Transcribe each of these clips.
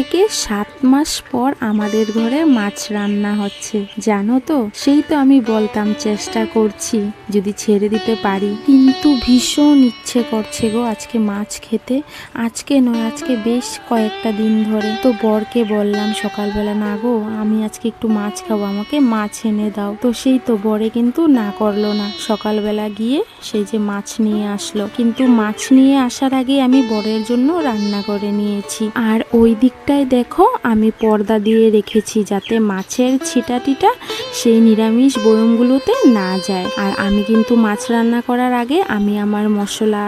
থেকে সাত মাস পর আমাদের ঘরে মাছ রান্না হচ্ছে। জানো তো? সেই তো আমি বলতাম চেষ্টা করছি, যদি ছেড়ে দিতে পারি। কিন্তু ভীষণ ইচ্ছে করছে গো আজকে মাছ খেতে। আজকে নয়, আজকে বেশ কয়েকটা দিন ধরে। তো বরকে বললাম সকালবেলা, না গো, আমি আজকে একটু মাছ খাব, আমাকে মাছ এনে দাও। তো সেই তো বরে কিন্তু না করল না। সকালবেলা গিয়ে সেই যে মাছ নিয়ে আসলো। কিন্তু মাছ নিয়ে আসার আগে আমি বরের জন্য রান্না করে নিয়েছি। আর ওই দিকটায় দেখো, আমি পর্দা দিয়ে রেখেছি যাতে মাছের ছিটাটিটা সেই নিরামিষ বয়মগুলোতে না যায়। আর আমি কিন্তু মাছ রান্না করার আগে আমি আমার মশলা,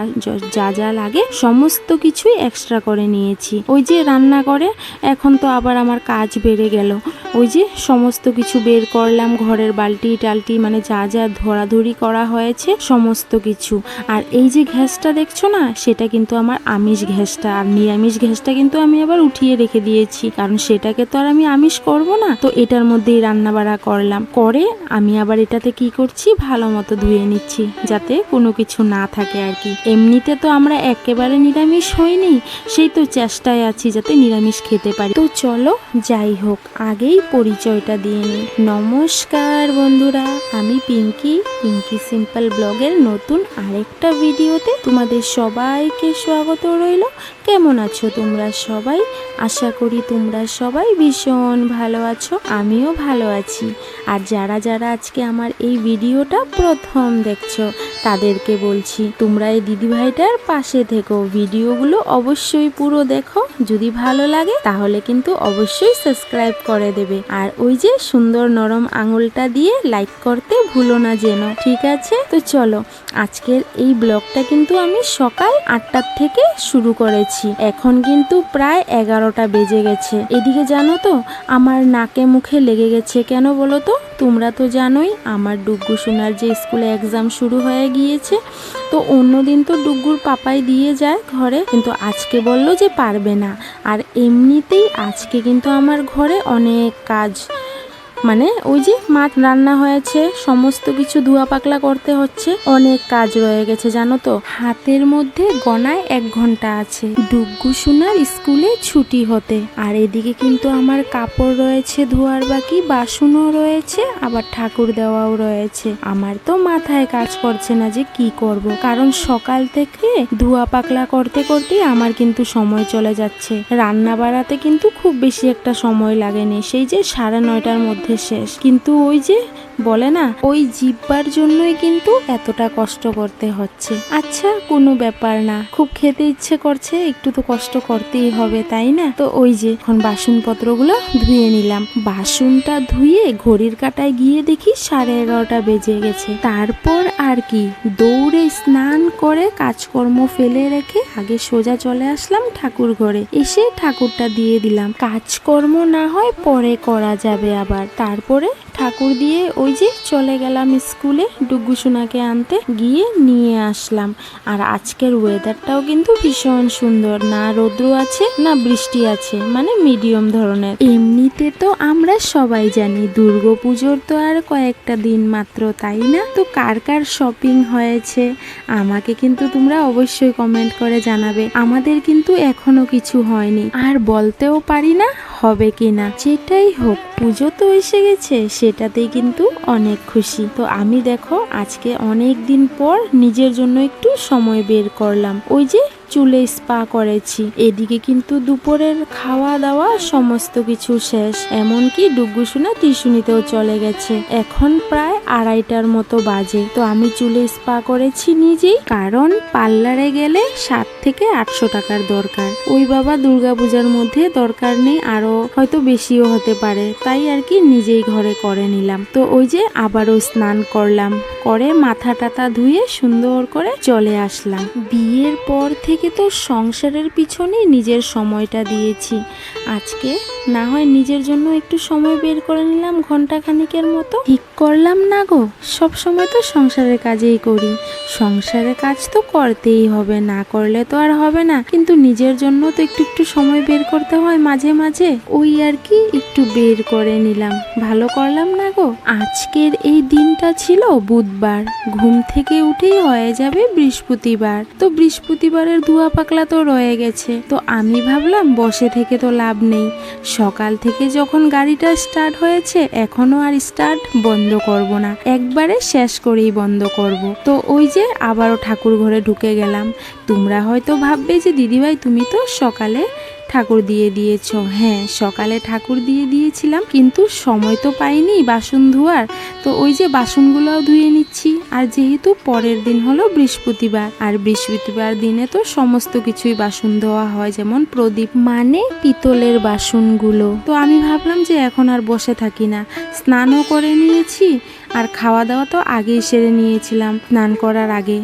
যা যা লাগে সমস্ত কিছুই এক্সট্রা করে নিয়েছি। ওই যে রান্না করে, এখন তো আবার আমার কাজ বেড়ে গেল। ওই যে সমস্ত কিছু বের করলাম, ঘরের বালতি টালটি মানে যা যা ধরাধরি করা হয়েছে সমস্ত কিছু। আর এই যে ঘ্যাসটা দেখছ না, সেটা কিন্তু আমার আমিষ ঘ্যাসটা আর নিরামিষ ঘ্যাসটা কিন্তু আমি আবার উঠিয়ে রেখে দিয়েছি, কারণ সেটাকে তো আর আমি আমিষ করব না। তো এটার মধ্যেই রান্না বাড়া করলাম। করে আমি আবার এটাতে কি করছি? ভালো মতো ধুয়ে নিচ্ছি, যাতে কোনো কিছু না থাকে আর কি। এমনিতে তো আমরা একেবারে নিরামিষ হইনি, সেই তো চেষ্টায় আছি যাতে নিরামিষ খেতে পারি। তো চলো, যাই হোক, আগেই পরিচয়টা দিয়ে নিই। নমস্কার বন্ধুরা, আমি পিঙ্কি। পিঙ্কি সিম্পল ব্লগের নতুন আরেকটা ভিডিওতে তোমাদের সবাইকে স্বাগত রইল। কেমন আছো তোমরা সবাই? করি তোমরা সবাই ভীষণ ভালো আছো, আমিও ভালো আছি। আর যারা যারা আজকে আমার এই ভিডিওটা প্রথম দেখছ তাদেরকে বলছি, তোমরা এই দিদিভাইটার পাশে থেকো। ভিডিওগুলো অবশ্যই পুরো দেখো। যদি ভালো লাগে, তাহলে কিন্তু অবশ্যই সাবস্ক্রাইব করে দেবে। আর ওই যে সুন্দর নরম আঙুলটা দিয়ে লাইক করতে ভুলো না যেন। ঠিক আছে? তো চলো, আজকের এই ব্লগটা কিন্তু আমি সকাল আটটার থেকে শুরু করেছি। এখন কিন্তু প্রায় এগারোটা বেজে গেছে। এদিকে জানো তো, আমার নাকে মুখে লেগে গেছে। কেন বলো তো? তোমরা তো জানোই, আমার ডুগ্গু সোনার যে স্কুলে এক্সাম শুরু হয়ে গিয়েছে, তো অন্য দিন তো ডুগ্গুর পাপাই দিয়ে যায় ঘরে, কিন্তু আজকে বলল যে পারবে না। আর এমনিতেই আজকে কিন্তু আমার ঘরে অনেক কাজ মানে ওই যে মাছ রান্না হয়েছে, সমস্ত কিছু ধোয়া পাকলা করতে হচ্ছে, অনেক কাজ রয়ে গেছে, জানো তো। হাতের মধ্যে গনায় এক ঘণ্টা আছে। ডুগ্গু সোনার স্কুলে ছুটি হতে। আর এদিকে কিন্তু আমার কাপড় রয়েছে, ধোয়ার বাকি, বাসনও রয়েছে, আবার ঠাকুর দেওয়াও রয়েছে। আমার তো মাথায় কাজ করছে না যে কি করব, কারণ সকাল থেকে ধোয়া পাকলা করতে করতেই আমার কিন্তু সময় চলে যাচ্ছে। রান্না বাড়াতে কিন্তু খুব বেশি একটা সময় লাগেনি। সেই যে সাড়ে নয়টার মধ্যে শেষ। কিন্তু ওই যে বলে না, ওই জিব্বার জন্যই কিন্তু এতটা কষ্ট করতে হচ্ছে। আচ্ছা কোনো ব্যাপার না। খুব খেতে ইচ্ছে করছে, একটু তো কষ্ট করতেই হবে, তাই না? তো ওই যে, এখন বাসনপত্রগুলো ধুয়ে নিলাম। বাসনটা ধুয়ে ঘড়ির কাটায় গিয়ে দেখি সাড়ে এগারোটা বেজে গেছে। তারপর আর কি, দৌড়ে স্নান করে কাজকর্ম ফেলে রেখে আগে সোজা চলে আসলাম ঠাকুর ঘরে। এসে ঠাকুরটা দিয়ে দিলাম। কাজকর্ম না হয় পরে করা যাবে আবার। তারপরে ঠাকুর দিয়ে ওই যে চলে গেলাম স্কুলে ডুগ্গু সোনাকে আনতে, গিয়ে নিয়ে আসলাম। আর আজকের ওয়েদারটাও কিন্তু ভীষণ সুন্দর। না রৌদ্র আছে, না বৃষ্টি আছে মানে মিডিয়াম ধরনের। এমনিতে তো আমরা সবাই জানি, দুর্গাপুজোর তো আর কয়েকটা দিন মাত্র, তাই না? তো কার কার শপিং হয়েছে? আমাকে কিন্তু তোমরা অবশ্যই কমেন্ট করে জানাবে। আমাদের কিন্তু এখনও কিছু হয়নি। আর বলতেও পারি না হবে কিনা যেটাই হোক, পুজো তো এসে গেছে, সেটাতেই কিন্তু অনেক খুশি। তো আমি দেখো, আজকে অনেক দিন পর নিজের জন্য একটু সময় বের করলাম। ওই যে চুলে স্পা করেছি। এদিকে কিন্তু দুপুরের খাওয়া দাওয়া সমস্ত কিছু শেষ। এমনকি ডুগ্গু সোনা টিউশনিতেও চলে গেছে। এখন প্রায় আড়াইটার মতো বাজে। তো আমি চুলে স্পা করেছি নিজেই। কারণ পার্লারে গেলে সাত থেকে আটশো টাকার দরকার। ওই বাবা দুর্গাপূজার মধ্যে দরকার নেই, আরও হয়তো বেশিও হতে পারে। তাই আর কি নিজেই ঘরে করে নিলাম। তো ওই যে আবারও স্নান করলাম। করে মাথা টাথা ধুয়ে সুন্দর করে চলে আসলাম। বিয়ের পর থেকে তো সংসারের পিছনে নিজের সময়টা দিয়েছি। আজকে না হয় নিজের জন্য একটু সময় বের করে নিলাম ঘণ্টা খানিকের মতো। ঠিক করলাম না গো। সব সময় তো সংসারের কাজেই করি। সংসারের কাজ তো করতেই হবে, না করলে তো আর হবে না। কিন্তু নিজের জন্য তো একটু একটু সময় বের করতে হয় মাঝে মাঝে। ওই আর কি, একটু বের করে নিলাম। ভালো করলাম না গো। আজকের এই দিনটা ছিল বুধবার। ঘুম থেকে উঠেই হয়ে যাবে বৃহস্পতিবার। তো বৃহস্পতিবারের ধোয়া পাকলা তো রয়ে গেছে। তো আমি ভাবলাম বসে থেকে তো লাভ নেই। সকাল থেকে যখন গাড়িটা স্টার্ট হয়েছে, এখনও আর স্টার্ট বন্ধ করব না। একবারে শেষ করেই বন্ধ করব। তো ওই যে আবারও ঠাকুর ঘরে ঢুকে গেলাম। তোমরা হয়তো ভাববে যে, দিদিভাই, তুমি তো সকালে ঠাকুর দিয়ে দিয়েছ। হ্যাঁ সকালে ঠাকুর দিয়ে দিয়েছিলাম, কিন্তু সময় তো পাইনি বাসন ধোয়ার। তো ওই যে বাসনগুলোও ধুয়ে নিচ্ছি। আর যেহেতু পরের দিন হলো বৃহস্পতিবার, আর বৃহস্পতিবার দিনে তো সমস্ত কিছুই বাসন ধোয়া হয়, যেমন প্রদীপ মানে পিতলের বাসনগুলো। তো আমি ভাবলাম যে এখন আর বসে থাকি না। স্নানও করে নিয়েছি, আর খাওয়া দাওয়া তো আগেই সেরে নিয়েছিলাম স্নান করার আগে।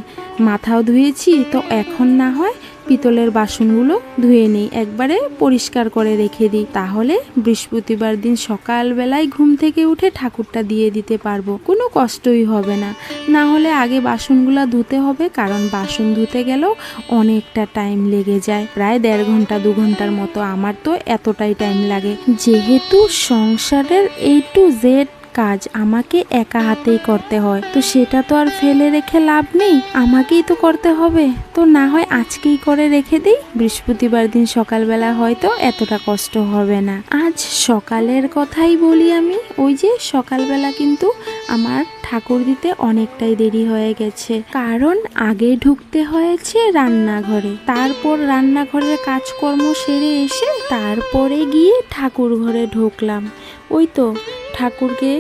মাথাও ধুয়েছি, তো এখন না হয় পিতলের বাসনগুলো ধুয়ে নিই। একবারে পরিষ্কার করে রেখে দিই। তাহলে বৃহস্পতিবার দিন সকালবেলায় ঘুম থেকে উঠে ঠাকুরটা দিয়ে দিতে পারব। কোনো কষ্টই হবে না। না হলে আগে বাসনগুলো ধুতে হবে, কারণ বাসন ধুতে গেলেও অনেকটা টাইম লেগে যায়। প্রায় দেড় ঘণ্টা, দু ঘণ্টার মতো আমার তো এতটাই টাইম লাগে। যেহেতু সংসারের এই টু জেড কাজ আমাকে একা হাতেই করতে হয়। তো সেটা তো আর ফেলে রেখে লাভ নেই, আমাকেই তো করতে হবে। তো না হয় আজকেই করে রেখে দিই। বৃহস্পতিবার দিন সকালবেলা হয়তো এতটা কষ্ট হবে না। আজ সকালের কথাই বলি আমি, ওই যে সকালবেলা কিন্তু আমার ঠাকুর দিতে অনেকটাই দেরি হয়ে গেছে। কারণ আগে ঢুকতে হয়েছে রান্নাঘরে। তারপর রান্নাঘরের কাজকর্ম সেরে এসে তারপরে গিয়ে ঠাকুর ঘরে ঢুকলাম। ওই তো ঠাকুরকে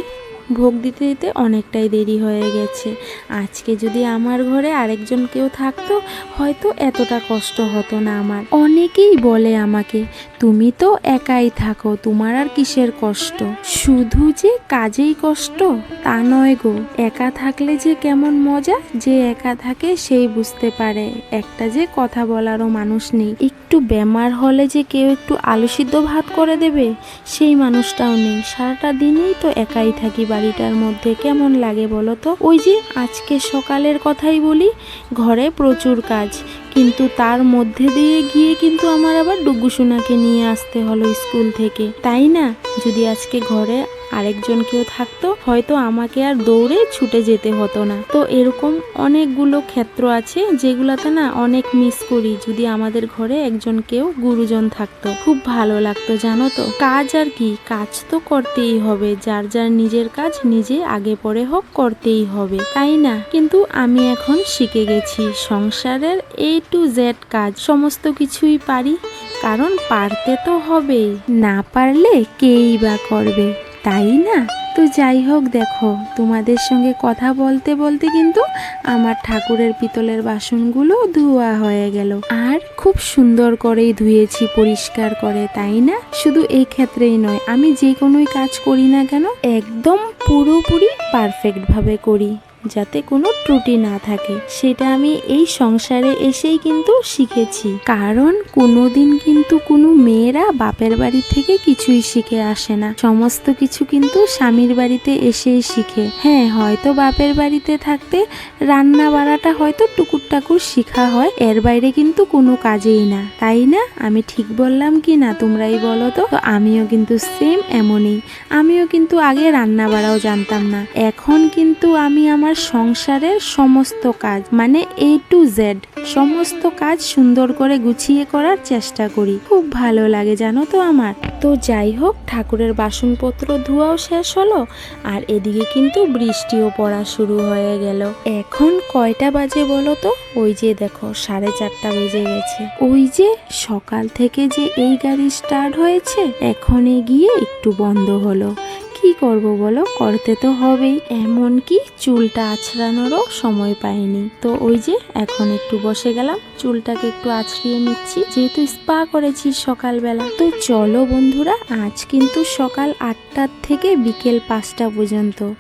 ভোগ দিতে দিতে অনেকটাই দেরি হয়ে গেছে। আজকে যদি আমার ঘরে আরেকজন কেউ থাকতো, হয়তো এতটা কষ্ট হতো না আমার। অনেকেই বলে আমাকে, তুমি তো একাই থাকো, তোমার আর কিসের কষ্ট? শুধু যে কাজেই কষ্ট, তা নয় গো। একা থাকলে যে কেমন মজা, যে একা থাকে সেই বুঝতে পারে। একটা যে কথা বলারও মানুষ নেই। একটু বেমার হলে যে কেউ একটু আলু সিদ্ধ ভাত করে দেবে, সেই মানুষটাও নেই। সারাটা দিনেই তো একাই থাকি বাড়িটার মধ্যে কেমন লাগে বলো তো? ওই যে আজকে সকালের কথাই বলি, ঘরে প্রচুর কাজ। কিন্তু তার মধ্যে দিয়ে গিয়ে কিন্তু আমার আবার ডুগুসোনাকে নিয়ে আসতে হলো স্কুল থেকে। তাই না? যদি আজকে ঘরে আরেকজন কেউ থাকতো, হয়তো আমাকে আর দৌড়ে ছুটে যেতে হতো না। তো এরকম অনেকগুলো ক্ষেত্র আছে যেগুলোতে না অনেক মিস করি, যদি আমাদের ঘরে একজন কেউ গুরুজন থাকতো। খুব ভালো লাগতো, জানো তো? কাজ আর কি? কাজ তো করতেই হবে। যার যার নিজের কাজ নিজে আগে পরে হোক, করতেই হবে। তাই না? কিন্তু আমি এখন শিখে গেছি, সংসারের এ টু জেড কাজ। সমস্ত কিছুই পারি, কারণ পারতে তো হবেই। না পারলে কেই বা করবে? তাই না? তো যাই হোক দেখো, তোমাদের সঙ্গে কথা বলতে বলতে কিন্তু আমার ঠাকুরের পিতলের বাসনগুলো ধোয়া হয়ে গেল। আর খুব সুন্দর করেই ধুয়েছি, পরিষ্কার করে, তাই না? শুধু এই ক্ষেত্রেই নয়, আমি যে কোনোই কাজ করি না কেন, একদম পুরোপুরি পারফেক্টভাবে করি। যাতে কোনো ত্রুটি না থাকে। সেটা আমি এই সংসারে এসেই কিন্তু শিখেছি। কারণ কোনোদিন কিন্তু কোনো মেয়েরা বাপের বাড়ি থেকে কিছুই শিখে আসে না। সমস্ত কিছু কিন্তু স্বামীর বাড়িতে এসেই শিখে। হ্যাঁ হয়তো বাপের বাড়িতে থাকতে রান্না বাড়াটা হয়তো টুকুর টাকুর শিখা হয়, এর বাইরে কিন্তু কোনো কাজেই না। তাই না? আমি ঠিক বললাম কি না তোমরাই বলো তো? তো আমিও কিন্তু সেম এমনই। আমিও কিন্তু আগে রান্না বাড়াও জানতাম না। এখন কিন্তু আমি আমার সংসারের সমস্ত কাজ মানে এ টু জেড সমস্ত কাজ সুন্দর করে গুছিয়ে করার চেষ্টা করি। খুব ভালো লাগে, জানো তো আমার। তো যাই হোক, ঠাকুরের বাসনপত্র ধোয়াও শেষ হলো, আর এদিকে কিন্তু বৃষ্টিও পড়া শুরু হয়ে গেল। এখন কয়টা বাজে বলো তো? ওই যে দেখো, সাড়ে চারটা বেজে গেছে। ওই যে সকাল থেকে যে এই গাড়ি স্টার্ট হয়েছে, এখনে গিয়ে একটু বন্ধ হলো। কি করব বলো? করতে তো হবেই। এমন কি? চুলটা আছড়ানোরও সময় পাইনি। তো ওই যে, এখন একটু বসে গেলাম। চুলটাকে একটু আছড়িয়ে নিচ্ছি। যেহেতু স্পা করেছি সকালবেলা। তো চলো বন্ধুরা, আজ কিন্তু সকাল আটটার থেকে বিকেল পাঁচটা পর্যন্ত।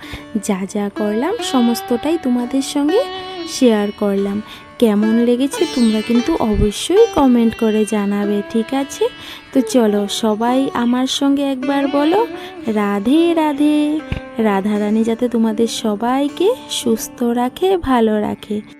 যা যা করলাম, সমস্তটাই তোমাদের সঙ্গে শেয়ার করলাম। কেমন লেগেছে তোমরা কিন্তু অবশ্যই কমেন্ট করে জানাবে, ঠিক আছে? তো চলো সবাই আমার সঙ্গে একবার বলো, রাধে রাধে। রাধারানী যাতে তোমাদের সবাইকে সুস্থ রাখে, ভালো রাখে।